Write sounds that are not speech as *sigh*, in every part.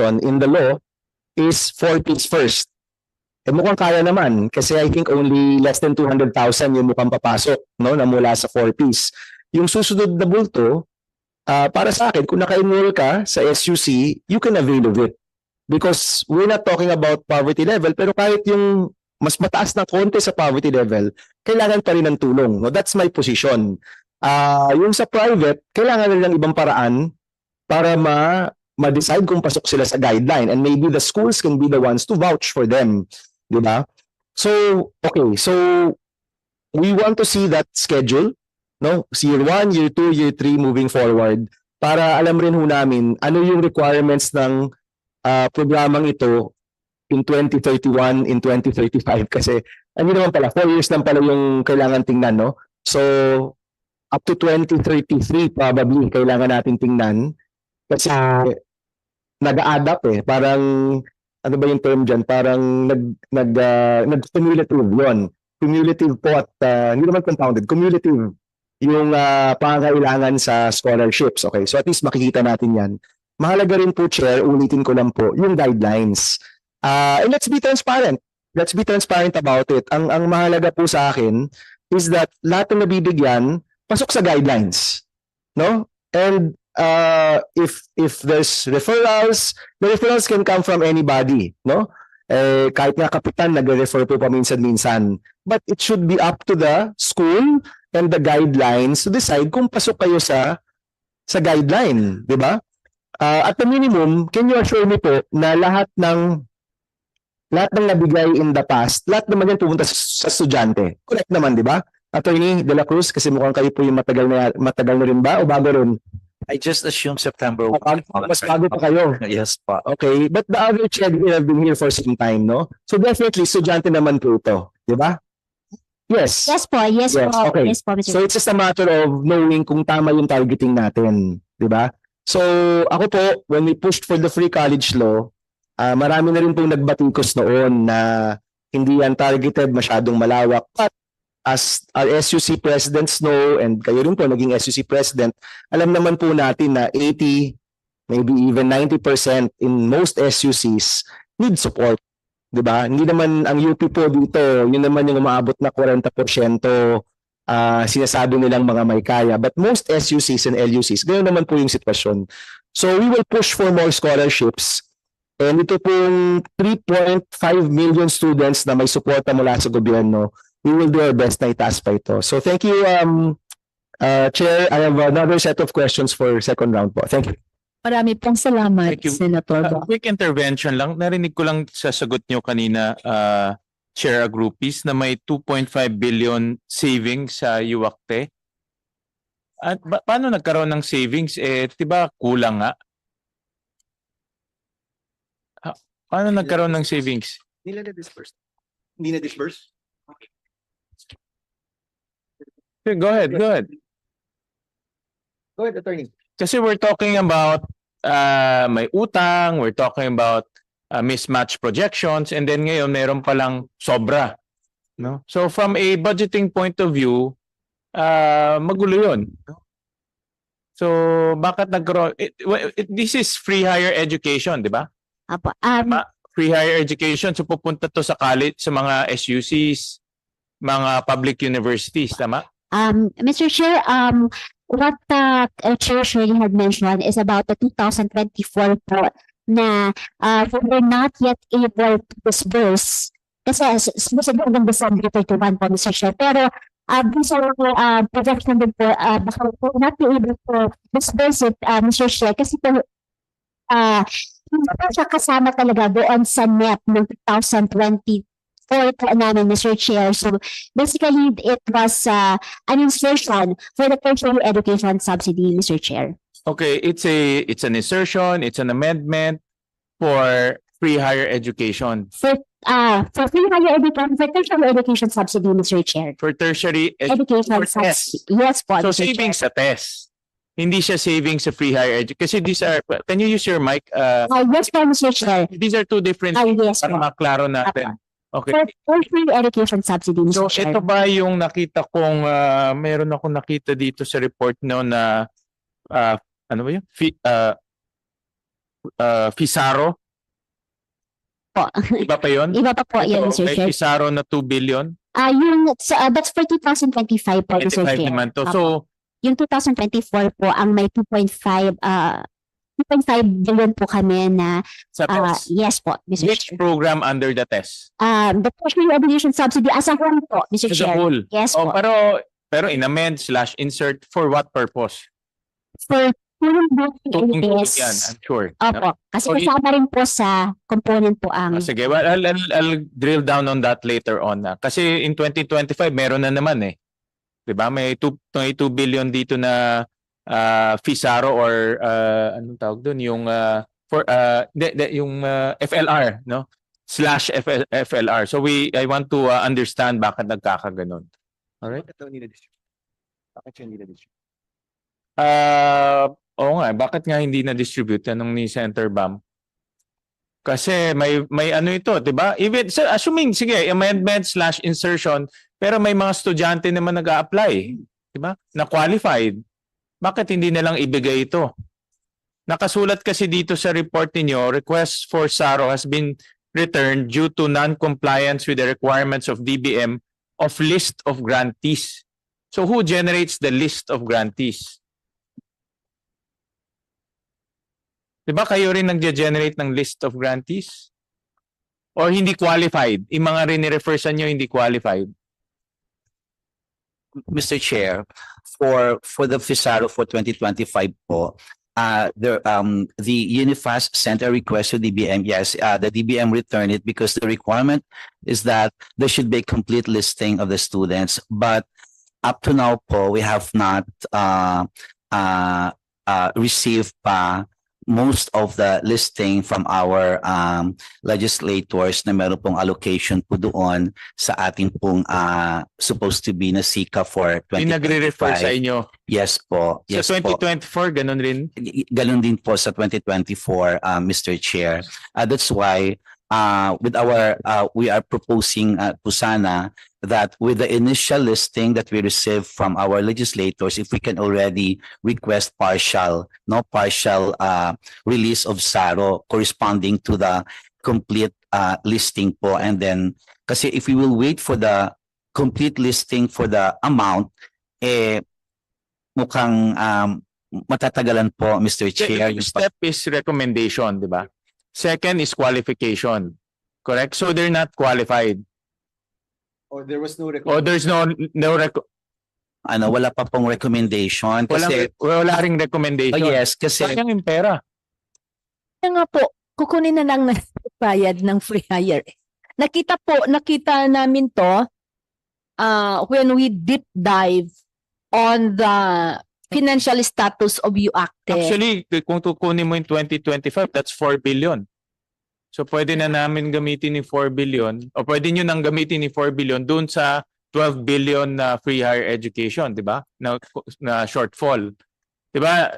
in the law is four piece first. Eh mukhang kaya naman kasi I think only less than 200,000 yung mukhang papasok no na mula sa four piece. Yung susunod na bulto ah, para sa akin kung naka-enroll ka sa SUC, you can avail of it. Because we're not talking about poverty level pero kahit yung mas mataas na konti sa poverty level, kailangan pa rin ng tulong. No? That's my position. Ah, yung sa private, kailangan nila ng ibang paraan para ma ma-decide kung pasok sila sa guideline and maybe the schools can be the ones to vouch for them, 'di ba? So, okay, so we want to see that schedule, no? Year 1, year 2, year 3 moving forward para alam rin ho namin ano yung requirements ng ah, programang ito in 2031, in 2035 kasi ano naman pala, 4 years lang pala yung kailangan tingnan, no? So, up to 2033 probably kailangan natin tingnan kasi nag-add up eh. Parang, ano ba yung term dyan? Parang nag, nag, ah, nag-cumulative yun. Cumulative po at, ah, hindi naman compounded, cumulative yung ah, pangangailangan sa scholarships. Okay, so at least makikita natin yan. Mahalaga rin po, Chair, ulitin ko lang po, yung guidelines. Ah, and let's be transparent. Let's be transparent about it. Ang, ang mahalaga po sa akin is that lahat ng nabibigyan, pasok sa guidelines. No? And uh, if if there's referrals, the referrals can come from anybody, no? Eh, kahit nga kapitan nagre-refer po paminsan-minsan. But it should be up to the school and the guidelines to decide kung pasok kayo sa sa guideline, di ba? Ah, at the minimum, can you assure me po na lahat ng lahat ng nabigay in the past, lahat naman yan pumunta sa, sa estudyante. Correct naman, di ba? Attorney De La Cruz, kasi mukhang kayo po yung matagal na, matagal na rin ba o bago rin? I just assume September. Mas mas bago pa kayo. Yes pa. Okay, but the average head will have been here for some time, no? So definitely, estudyante naman po ito. Di ba? Yes. Yes po, yes, Yes, po, okay. yes po, Mr. So it's just a matter of knowing kung tama yung targeting natin. Di ba? So ako po, when we pushed for the free college law, ah marami na rin pong nagbatikos noon na hindi yan targeted, masyadong malawak. But as our SUC presidents know, and kayo rin po naging SUC president, alam naman po natin na 80, maybe even 90% in most SUCs need support. 'di ba? Hindi naman ang UP po dito, yun naman yung umaabot na 40% ah sinasabi nilang mga may kaya. But most SUCs and LUCs, ganoon naman po yung sitwasyon. So we will push for more scholarships. And ito pong 3.5 million students na may suporta mula sa gobyerno, we will do our best na itaas pa ito. So thank you, um, uh, Chair. I have another set of questions for second round po. Thank you. Marami pong salamat, Thank you. Senator. Uh, quick intervention lang. Narinig ko lang sa sagot nyo kanina, uh, Chair Agrupis, na may 2.5 billion savings sa UACTE. At ba- paano nagkaroon ng savings? Eh, di ba kulang nga? Ha- paano nagkaroon ng savings? Nila na disperse. Hindi na disperse? Okay, Go ahead, go ahead. Go ahead, attorney. Kasi we're talking about uh, may utang, we're talking about uh, mismatch projections, and then ngayon meron palang sobra. No? So from a budgeting point of view, uh, magulo yun. So bakit nagkaroon? It, it- this is free higher education, di ba? Apo, um, Ma- Free higher education, so pupunta to sa college, sa mga SUCs, mga public universities, tama? Um, Mr. Chair, um, what uh, Chair Shirley had mentioned is about the 2024 po na uh, we were not yet able to disburse kasi s- s- hanggang December 31 po, Mr. Chair. Pero uh, these are uh, projection din po, uh, baka po not be able to disburse it, uh, Mr. Chair, kasi po uh, hindi po siya kasama talaga doon sa NEP ng 2024 po namin, Mr. Chair. So basically, it was uh, an insertion for the tertiary education subsidy, Mr. Chair. Okay, it's a it's an insertion, it's an amendment for free higher education. For uh, for free higher education, for tertiary education subsidy, Mr. Chair. For tertiary ed- Education for subsidy. Yes po, So Mr. Chair. savings sa test. Hindi siya savings sa free higher education. Kasi these are, can you use your mic? Uh, Uh, yes po, Mr. Chair. these are two different, Uh, yes para po. maklaro natin. Okay. For tertiary education subsidy, So Mr. Chair. ito ba yung nakita kong, uh, meron akong nakita dito sa report no na, uh, ano ba yun? Fi- uh, uh, Fisaro. Po. Iba pa yun? *laughs* Iba pa po Ito, Mr. may Chair. Fisaro na 2 billion. Ah, yung, sa- that's for 2025 po, Mr. 25 Chair. naman to. So, Yung 2024 po, ang may 2.5, ah, 2.5 billion po kami na, sa TES, yes po, Mr. which Chair. program under the TES? Um, the Treasury Obligation Subsidy as a whole po, Mr. As a Chair. whole. Yes Oh, po. pero, pero in-amend slash insert for what purpose? For tulong Tutong tulong is, yan, I'm sure. opo, kasi So, y- kasama rin po sa component po ang, Ah, sige, well, I'll, I'll, I'll drill down on that later on. ah. Kasi in 2025, meron na naman eh. 'Di ba May 2, may 2 billion dito na ah, Fisaro or ah, anong tawag doon? Yung, ah, for, ah, de, de, yung ah, FLR, no? Slash FL, FLR. So we, I want to ah, understand bakit nagkakaganon. Alright? Ito hindi na-distribute. Bakit siya hindi na-distribute? Ah, oo nga, bakit nga hindi na-distribute yan nung ni Center BAM? Kasi may may ano ito, 'di ba? Even so, assuming sige, amendment slash insertion, pero may mga estudyante naman nag-a-apply, 'di ba? Na qualified. Bakit hindi na lang ibigay ito? Nakasulat kasi dito sa report ninyo, request for SARO has been returned due to non-compliance with the requirements of DBM of list of grantees. So who generates the list of grantees? Di ba kayo rin nag-generate ng list of grantees? Or hindi qualified? Yung mga rin-refer sa nyo hindi qualified? Mr. Chair, for for the FISARO for 2025 po, uh, the um the Unifast sent a request to DBM. Yes, uh, the DBM returned it because the requirement is that there should be a complete listing of the students. But up to now po, we have not uh uh uh received most of the listing from our um legislators na meron pong allocation po doon sa ating pong uh supposed to be na SICA for Yung nagre-refer sa 2025. inyo. Yes po. Yes sa po. 2024, ganun rin? Ganun din po sa 2024, uh, Mr. Chair. Uh, that's why uh, with our uh, we are proposing uh, po sana that with the initial listing that we received from our legislators, if we can already request partial, no partial uh, release of SARO corresponding to the complete uh, listing po. And then, kasi if we will wait for the complete listing for the amount, eh, mukhang um, matatagalan po, Mr. Chair. The step is recommendation, di ba? Second is qualification. Correct? So they're not qualified. Or there was no Or record? there's no no rec- ano, wala pa pong recommendation. Kasi, walang, wala ring recommendation. oh yes, kasi, Sayang yung pera. Kaya nga po, kukunin na lang na *laughs* bayad ng free hire. Nakita po, nakita namin to uh, when we deep dive on the financial status of UACTE. Actually, kung tukunin mo yung 2025, that's 4 billion. So pwede na namin gamitin yung 4 billion o pwede nyo nang gamitin yung 4 billion dun sa 12 billion na free higher education, di ba? Na, na shortfall. Di ba?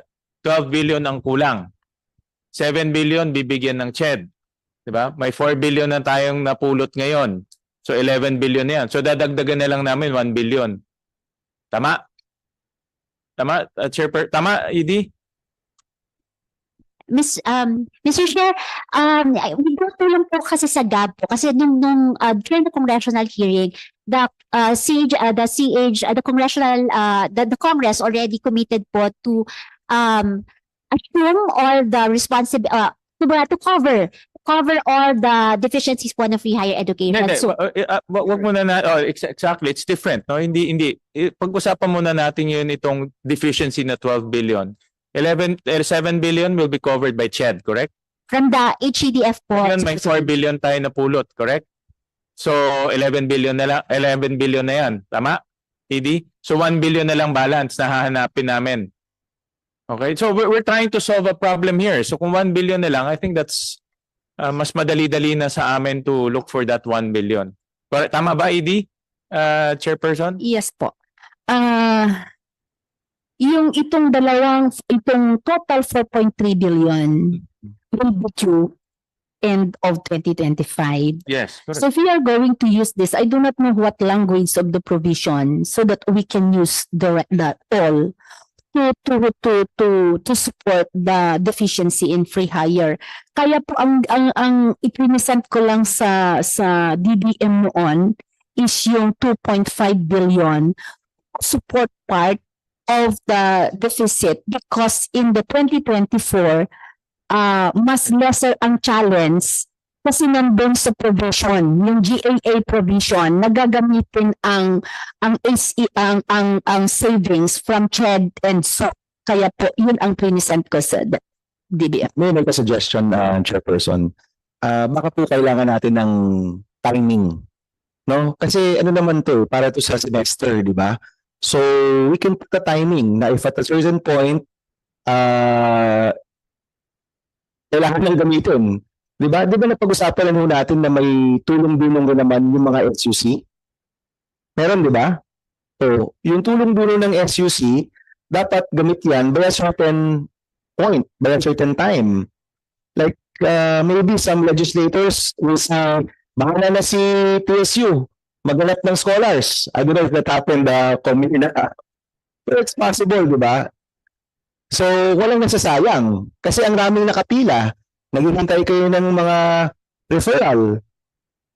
12 billion ang kulang. 7 billion bibigyan ng CHED. Di ba? May 4 billion na tayong napulot ngayon. So 11 billion na yan. So dadagdagan na lang namin 1 billion. Tama? Tama, uh, Chairper? Tama, Edie? Miss, um, Mr. Chair, um, we go to lang po kasi sa GAB po. Kasi nung, nung, uh, during the congressional hearing, the, uh, CH, uh, the CH, uh, the congressional, uh, the, the Congress already committed po to, um, assume all the responsibility, uh, to, to cover, cover all the deficiencies po ng free higher education. Hindi, So, uh, uh, wa- wag muna na, oh, ex- exactly, it's different, no? Hindi, hindi. I- Pag-usapan muna natin yun itong deficiency na 12 billion. 11, eh, 7 billion will be covered by CHED, correct? from the HEDF po. Ngayon may 4 billion tayo na pulot, correct? So, 11 billion na lang, 11 billion na yan. Tama? Hindi? So, 1 billion na lang balance na hahanapin namin. Okay? So, we're, we're trying to solve a problem here. So, kung 1 billion na lang, I think that's uh, mas madali-dali na sa amin to look for that 1 billion. Correct? Tama ba, Edie? Uh, Chairperson? Yes po. Ah, yung itong dalawang, itong total 4.3 billion will be due end of 2025. Yes. Correct. So if we are going to use this, I do not know what language of the provision so that we can use the that all to to to to to support the deficiency in free hire. Kaya po ang ang ang ipinisent ko lang sa sa DBM noon is yung 2.5 billion support part of the deficit because in the 2024 uh, mas lesser ang challenge kasi nandun sa provision, yung GAA provision, nagagamitin ang ang SE, ang ang ang savings from CHED and so kaya po yun ang prinisent ko sa DBM. May may suggestion uh, Chairperson. Ah, baka po kailangan natin ng timing. No? Kasi ano naman to, para to sa semester, di ba? So, we can put the timing na if at a certain point, ah, kailangan lang gamitin. Di ba? Di ba napag-usapan na ho natin na may tulong-dulong naman yung mga SUC? Meron, di ba? So, yung tulong-dulong ng SUC, dapat gamit yan by a certain point, by a certain time. Like, uh, maybe some legislators will say, bahala na si PSU, maghanap ng scholars. I don't know if that happened uh, na. But it's possible, di ba? So, walang nasasayang. Kasi ang raming nakapila. Naghihintay kayo ng mga referral.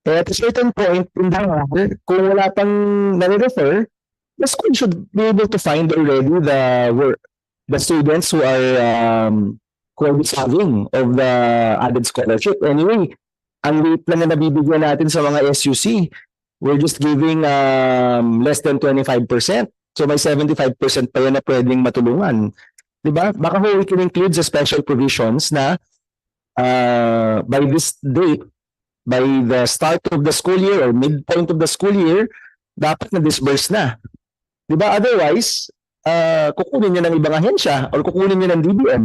Eh, at a certain point in the kung wala pang nare-refer, the school should be able to find already the work the students who are um, who are deserving of the added scholarship. Anyway, ang rate lang na nabibigyan natin sa mga SUC, we're just giving um, less than 25%. So may 75% pa yan na pwedeng matulungan. Di ba? Baka ho we can include sa special provisions na uh, by this date, by the start of the school year or midpoint of the school year, dapat na-disburse na. Di ba? Otherwise, uh, kukunin niya ng ibang ahensya or kukunin niya ng DBM.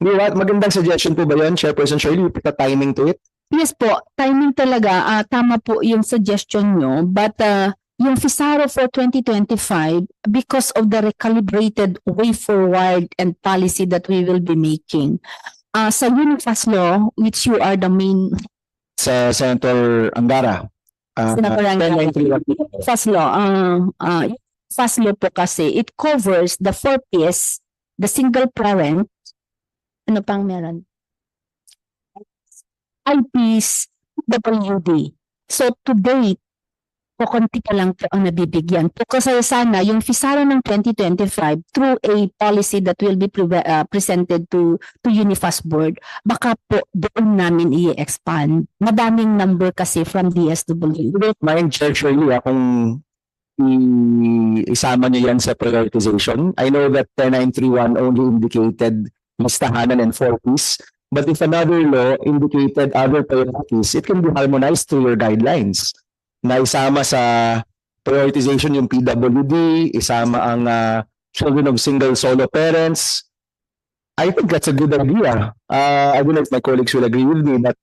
Di ba? Magandang suggestion po ba yun, Chairperson Shirley? You put a timing to it? Yes po, timing talaga, ah, tama po yung suggestion nyo, but uh, yung FISARO for 2025, because of the recalibrated way forward and policy that we will be making, uh, sa Unifas law, which you are the main Sa Senator Angara. Uh, Senator Angara. 1091. FAS law, uh, uh, FAS law po kasi, it covers the four Ps, the single parent, ano pang meron? IPs, WD. So to date, kukunti pa lang ang nabibigyan. Kasi sana yung FISARA ng 2025 through a policy that will be pre- uh, presented to to Unifas board, baka po doon namin i-expand. Madaming number kasi from DSW. Don't mind, Chair Shirley, ah, kung i- isama niyo yan sa prioritization. I know that 10931 only indicated listahanan and four piece. But if another law indicated other priorities, it can be harmonized to your guidelines. Na isama sa prioritization yung PWD, isama ang ah, children of single solo parents. I think that's a good idea. Uh, I don't know if my colleagues will agree with me, but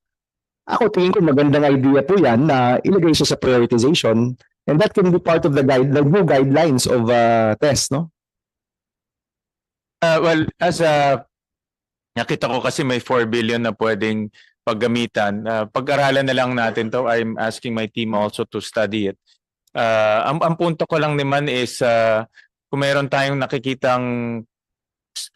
ako tingin ko magandang idea po yan na ilagay siya sa prioritization and that can be part of the guide, the new guidelines of uh, test, no? Uh, well, as a nakita ko kasi may 4 billion na pwedeng paggamitan. Uh, pag-aralan na lang natin to. I'm asking my team also to study it. Uh, ang, ang punto ko lang naman is uh, kung meron tayong nakikitang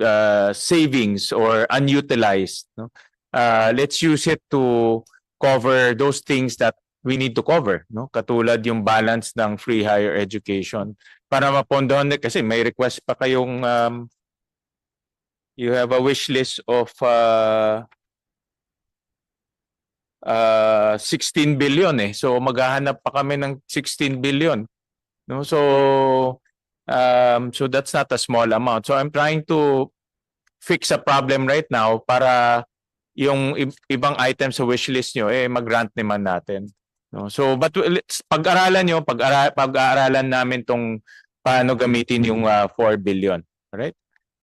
uh, savings or unutilized, no? uh, let's use it to cover those things that we need to cover, no? Katulad yung balance ng free higher education para mapondohan kasi may request pa kayong um, you have a wish list of uh, uh, 16 billion eh. So maghahanap pa kami ng 16 billion. No? So um, so that's not a small amount. So I'm trying to fix a problem right now para yung ibang items sa wish list nyo eh mag-grant naman natin. No? So but let's pag-aralan nyo, pag-ara- pag-aaralan namin tong paano gamitin yung uh, 4 billion. Alright?